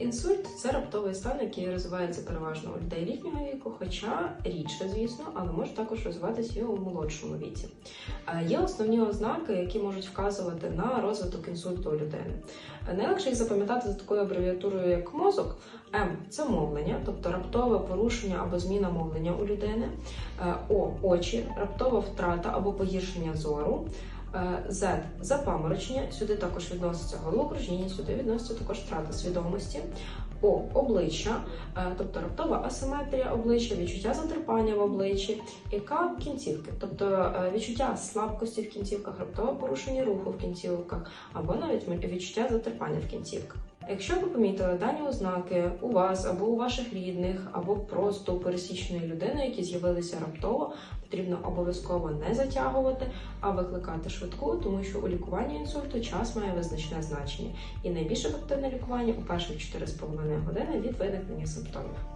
Інсульт це раптовий стан, який розвивається переважно у людей літнього віку, хоча рідше, звісно, але може також розвиватися і у молодшому віці. Е, Є основні ознаки, які можуть вказувати на розвиток інсульту у людини. Е, Найлегше їх запам'ятати за такою абревіатурою, як мозок. М це мовлення, тобто раптове порушення або зміна мовлення у людини. Е, О очі, раптова втрата або погіршення зору. Е, Z – запаморочення, сюди також відноситься головокружіння, сюди відноситься також втрата свідомості. О обличчя, е, тобто раптова асиметрія обличчя, відчуття затерпання в обличчі, і К кінцівки, тобто е, відчуття слабкості в кінцівках, раптове порушення руху в кінцівках, або навіть відчуття затерпання в кінцівках. Якщо ви помітили дані ознаки у вас або у ваших рідних, або просто у пересічної людини, які з'явилися раптово, потрібно обов'язково не затягувати, а викликати швидку, тому що у лікуванні інсульту час має визначне значення, і найбільш ефективне лікування у перших 4,5 години від виникнення симптомів.